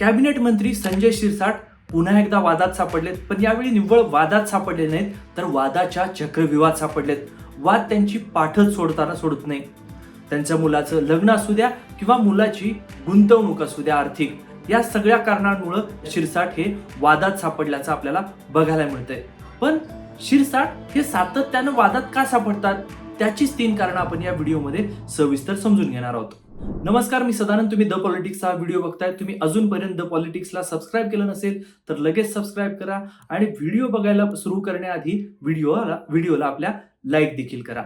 Cabinet मंत्री संजय शिरसाट पुन्हा एकदा वादात सापडलेत. पण यावेळी निव्वळ वादात सापडले नाहीत तर वादाच्या चक्रविवाद सापडलेत. वाद त्यांची पाठच सोडताना सोडत नाही. त्यांच्या मुलाचं लग्न असू द्या किंवा मुलाची गुंतवणूक असू द्या आर्थिक या सगळ्या कारणांमुळं शिरसाट हे वादात सापडल्याचं आपल्याला बघायला मिळतंय. पण शिरसाट हे सातत्यानं वादात का सापडतात? त्याचीच तीन कारणं आपण या व्हिडिओमध्ये सविस्तर समजून घेणार आहोत. नमस्कार मी सदानंद. तुम्ही द पॉलिटिक्सचा व्हिडिओ बघताय. तुम्ही अजूनपर्यंत द पॉलिटिक्सला सबस्क्राईब केलं नसेल तर लगेच सबस्क्राईब करा आणि व्हिडिओ बघायला सुरू करण्याआधी व्हिडिओला व्हिडिओला आपल्या लाईक देखील करा.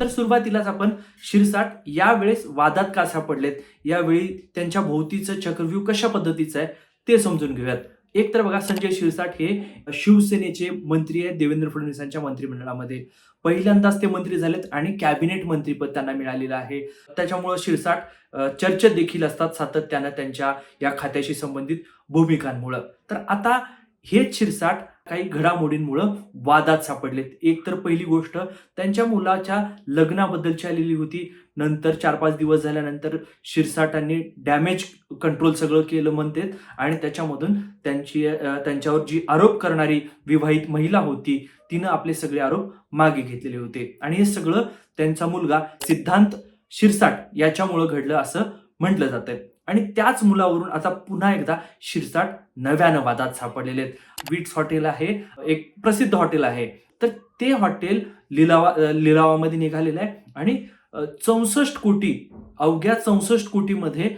तर सुरुवातीलाच आपण शिरसाट यावेळेस वादात का सापडलेत? यावेळी त्यांच्या भोवतीचं चक्रव्यूह कशा पद्धतीचं आहे ते समजून घेऊयात. एक तर बघा संजय शिरसाट हे शिवसेनेचे मंत्री आहेत देवेंद्र फडणवीसांच्या मंत्रिमंडळामध्ये. पहिल्यांदाच ते मंत्री झालेत आणि कॅबिनेट मंत्रीपद त्यांना मिळालेलं आहे. त्याच्यामुळं शिरसाट चर्चेत देखील असतात सातत्यानं त्यांच्या या खात्याशी संबंधित भूमिकांमुळं. तर आता हेच शिरसाट काही घडामोडींमुळं वादात सापडलेत. एक तर पहिली गोष्ट त्यांच्या मुलाच्या लग्नाबद्दलची आलेली होती. नंतर चार पाच दिवस झाल्यानंतर शिरसाटांनी डॅमेज कंट्रोल सगळं केलं म्हणतात आणि त्याच्यामधून त्यांची त्यांच्यावर जी आरोप करणारी विवाहित महिला होती तिनं आपले सगळे आरोप मागे घेतलेले होते. आणि हे सगळं त्यांचा मुलगा सिद्धांत शिरसाट याच्यामुळं घडलं असं म्हटलं जातंय. आणि त्याच मुलावरून आता पुन्हा एकदा शिरसाट नव्यानं वादात सापडलेले आहेत. विट्स हॉटेल आहे एक प्रसिद्ध हॉटेल आहे. तर ते हॉटेल लिलावा लिलावामध्ये निघालेलं आहे आणि चौसष्ट कोटी अवघ्या चौसष्ट कोटीमध्ये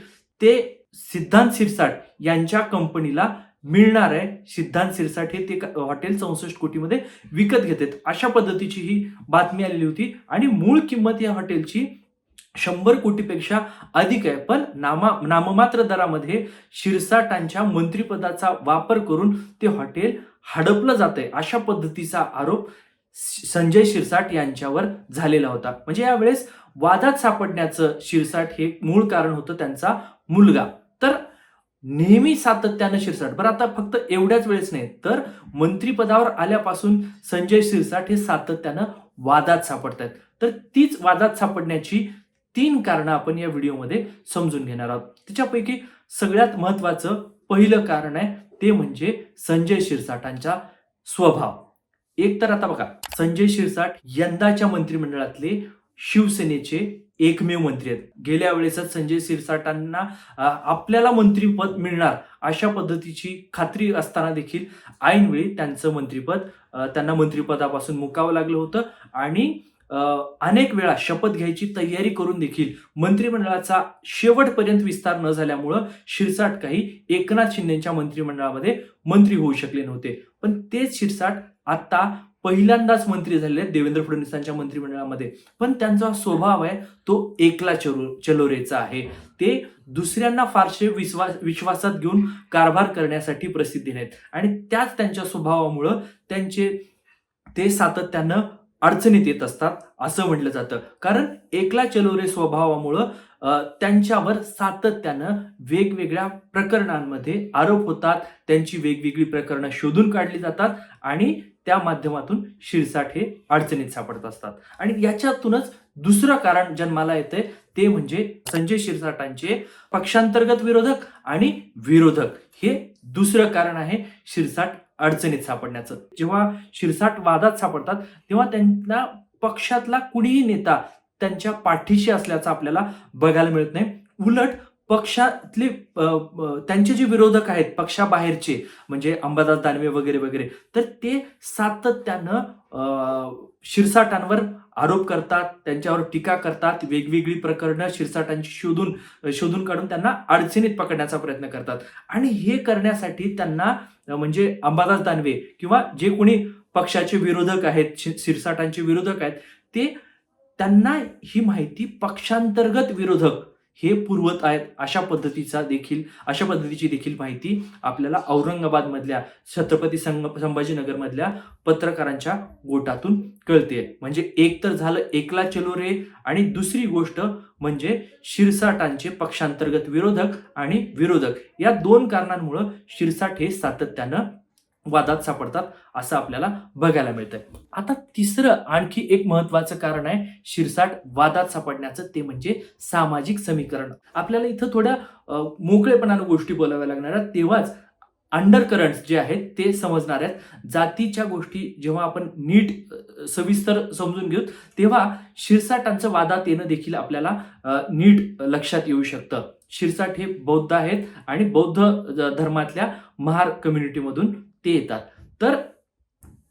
ते सिद्धांत शिरसाट यांच्या कंपनीला मिळणार आहे. सिद्धांत शिरसाट हे ते क- हॉटेल चौसष्ट कोटीमध्ये विकत घेतात. अशा पद्धतीची ही बातमी आलेली होती. आणि मूळ किंमत या हॉटेलची शंभर कोटीपेक्षा अधिक आहे. पण नामा नाममात्र दरामध्ये शिरसाटांच्या मंत्रिपदाचा वापर करून ते हॉटेल हडपलं जात आहे अशा पद्धतीचा आरोप संजय शिरसाट यांच्यावर झालेला होता. म्हणजे यावेळेस वादात सापडण्याचं शिरसाट हे मूळ कारण होतं त्यांचा मुलगा. तर नेहमी सातत्यानं शिरसाट. बरं आता फक्त एवढ्याच वेळेस नाही तर मंत्रिपदावर आल्यापासून संजय शिरसाट हे सातत्यानं वादात सापडत आहेत तर तीच वादात सापडण्याची तीन कारणं आपण या व्हिडिओमध्ये समजून घेणार आहोत. त्याच्यापैकी सगळ्यात महत्त्वाचं पहिलं कारण आहे ते म्हणजे संजय शिरसाटांचा स्वभाव. एक तर आता बघा संजय शिरसाट यंदाच्या मंत्रिमंडळातले शिवसेनेचे एकमेव मंत्री आहेत. गेल्या वेळेसच संजय शिरसाटांना आपल्याला मंत्रीपद मिळणार अशा पद्धतीची खात्री असताना देखील ऐनवेळी त्यांचं मंत्रीपद त्यांना मंत्रिपदापासून मुकावं लागलं होतं आणि अनेक वेळा शपथ घ्यायची तयारी करून देखील मंत्रिमंडळाचा शेवटपर्यंत विस्तार न झाल्यामुळं शिरसाट काही एकनाथ शिंदेच्या मंत्रिमंडळामध्ये मंत्री होऊ शकले नव्हते. पण तेच शिरसाट आता पहिल्यांदाच मंत्री झालेले आहेत देवेंद्र फडणवीसांच्या मंत्रिमंडळामध्ये. पण त्यांचा स्वभाव आहे तो एकला चलो चलोरेचा आहे. ते दुसऱ्यांना फारसे विश्वास विश्वासात घेऊन कारभार करण्यासाठी प्रसिद्धी नाहीत. आणि त्याच त्यांच्या स्वभावामुळं त्यांचे ते सातत्यानं अडचणीत येत असतात असं म्हटलं जातं. कारण एकला चलोरे स्वभावामुळं त्यांच्यावर सातत्यानं वेगवेगळ्या प्रकरणांमध्ये आरोप होतात. त्यांची वेगवेगळी प्रकरणं शोधून काढली जातात आणि त्या माध्यमातून शिरसाट हे अडचणीत सापडत असतात. आणि याच्यातूनच दुसरं कारण जन्माला येते ते म्हणजे संजय शिरसाटांचे पक्षांतर्गत विरोधक आणि विरोधक. हे दुसरं कारण आहे शिरसाट अडचणीत सापडण्याचं. जेव्हा शिरसाट वादात सापडतात तेव्हा त्यांना पक्षातला कुणीही नेता त्यांच्या पाठीशी असल्याचं आपल्याला बघायला मिळत नाही. उलट पक्षातले त्यांचे जे विरोधक आहेत पक्षाबाहेरचे म्हणजे अंबादास दानवे वगैरे वगैरे तर ते सातत्यानं शिरसाटांवर आरोप करतात त्यांच्यावर टीका करतात वेगवेगळी प्रकरणं शिरसाटांची शोधून शोधून काढून त्यांना अडचणीत पकडण्याचा प्रयत्न करतात. आणि हे करण्यासाठी त्यांना म्हणजे अंबादास दानवे किंवा जे कोणी पक्षाचे विरोधक आहेत शिरसाटांचे विरोधक आहेत ते त्यांना ही माहिती पक्षांतर्गत विरोधक हे पुरवत आहेत अशा पद्धतीचा देखील अशा पद्धतीची देखील माहिती आपल्याला औरंगाबादमधल्या छत्रपती संग संभाजीनगरमधल्या पत्रकारांच्या गोटातून कळते. म्हणजे एक तर झालं एकला चलो रे आणि दुसरी गोष्ट म्हणजे शिरसाटांचे पक्षांतर्गत विरोधक आणि विरोधक. या दोन कारणांमुळं शिरसाट हे सातत्यानं वादात सापडतात असं आपल्याला बघायला मिळतंय. आता तिसरं आणखी एक महत्वाचं कारण आहे शिरसाट वादात सापडण्याचं ते म्हणजे सामाजिक समीकरण. आपल्याला इथं थोड्या मोकळेपणानं गोष्टी बोलाव्या लागणार आहेत. तेव्हाच अंडर करंट्स जे आहेत ते समजणार आहेत. जातीच्या गोष्टी जेव्हा आपण नीट सविस्तर समजून घेऊ तेव्हा शिरसाटांचं वादात येणं देखील आपल्याला नीट लक्षात येऊ शकतं. शिरसाट हे बौद्ध आहेत आणि बौद्ध धर्मातल्या महार कम्युनिटीमधून ते येतात. तर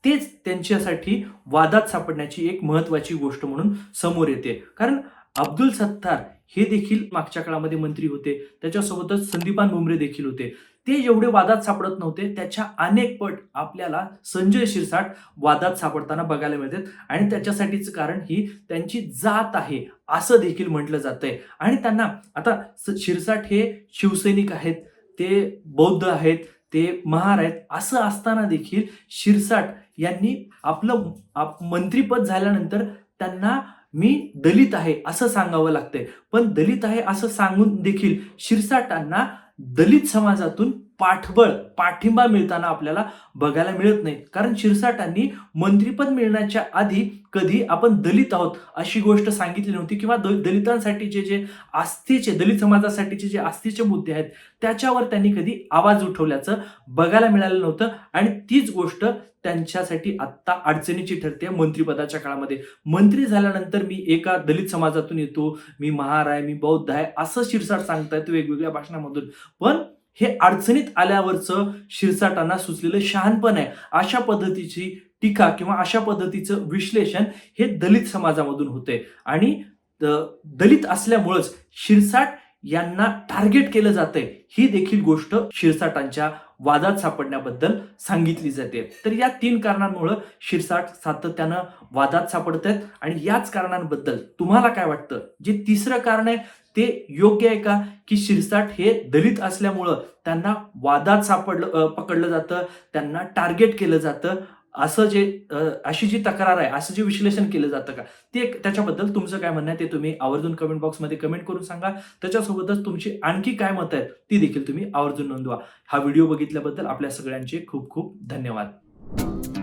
तेच त्यांच्यासाठी वादात सापडण्याची एक महत्वाची गोष्ट म्हणून समोर येते. कारण अब्दुल सत्तार हे देखील मागच्या काळामध्ये मंत्री होते. त्याच्यासोबतच संदीपान भुमरे देखील होते. ते जेवढे वादात सापडत नव्हते त्याच्या अनेक पट आपल्याला संजय शिरसाट वादात सापडताना बघायला मिळतात. आणि त्याच्यासाठीच कारण ही त्यांची जात आहे असं देखील म्हटलं जातंय. आणि त्यांना आता शिरसाट हे शिवसैनिक आहेत. ते बौद्ध आहेत. ते महार आहेत. असं असताना देखील शिरसाट यांनी आपलं आप- मंत्रीपद झाल्यानंतर त्यांना मी दलित आहे असं सांगावं लागतंय. पण दलित आहे असं सांगून देखील शिरसाटांना दलित समाजातून पाठबळ पाठिंबा मिळताना आपल्याला बघायला मिळत नाही. कारण शिरसाटांनी मंत्रीपद मिळण्याच्या आधी कधी आपण दलित आहोत अशी गोष्ट सांगितली नव्हती. किंवा दलितांसाठीचे जे आस्थेचे दलित समाजासाठीचे जे आस्थेचे मुद्दे आहेत त्याच्यावर त्यांनी कधी आवाज उठवल्याचं बघायला मिळालं नव्हतं. आणि तीच गोष्ट त्यांच्यासाठी आत्ता अडचणीची ठरते मंत्रिपदाच्या काळामध्ये. मंत्री झाल्यानंतर मी एका दलित समाजातून येतो मी महार आहे मी बौद्ध आहे असं शिरसाट सांगतायत वेगवेगळ्या भाषणामधून. पण हे अडचणीत आल्यावरचं शिरसाटांना सुचलेलं शहाणपण आहे. अशा पद्धतीची टीका किंवा अशा पद्धतीचं विश्लेषण हे दलित समाजामधून होते आणि दलित असल्यामुळंच शिरसाट यांना टार्गेट केलं जातंय. ही देखील गोष्ट शिरसाटांच्या वादात सापडण्याबद्दल सांगितली जाते. तर या तीन कारणांमुळं शिरसाट सातत्यानं वादात सापडत आहेत. आणि याच कारणांबद्दल तुम्हाला काय वाटतं? जे तिसरं कारण आहे ते योग्य आहे का? की शिरसाट हे दलित असल्यामुळं त्यांना वादात सापडलं पकडलं जातं त्यांना टार्गेट केलं जातं. असं जे अशी जी तक्रार आहे असं जे विश्लेषण केलं जातं का? ते त्याच्याबद्दल तुमचं काय म्हणणं आहे ते तुम्ही आवर्जून कमेंट बॉक्समध्ये कमेंट करून सांगा. त्याच्यासोबतच तुमची आणखी काय मतं आहेत ती देखील तुम्ही आवर्जून नोंदवा. हा व्हिडिओ बघितल्याबद्दल आपल्या सगळ्यांचे खूप खूप धन्यवाद.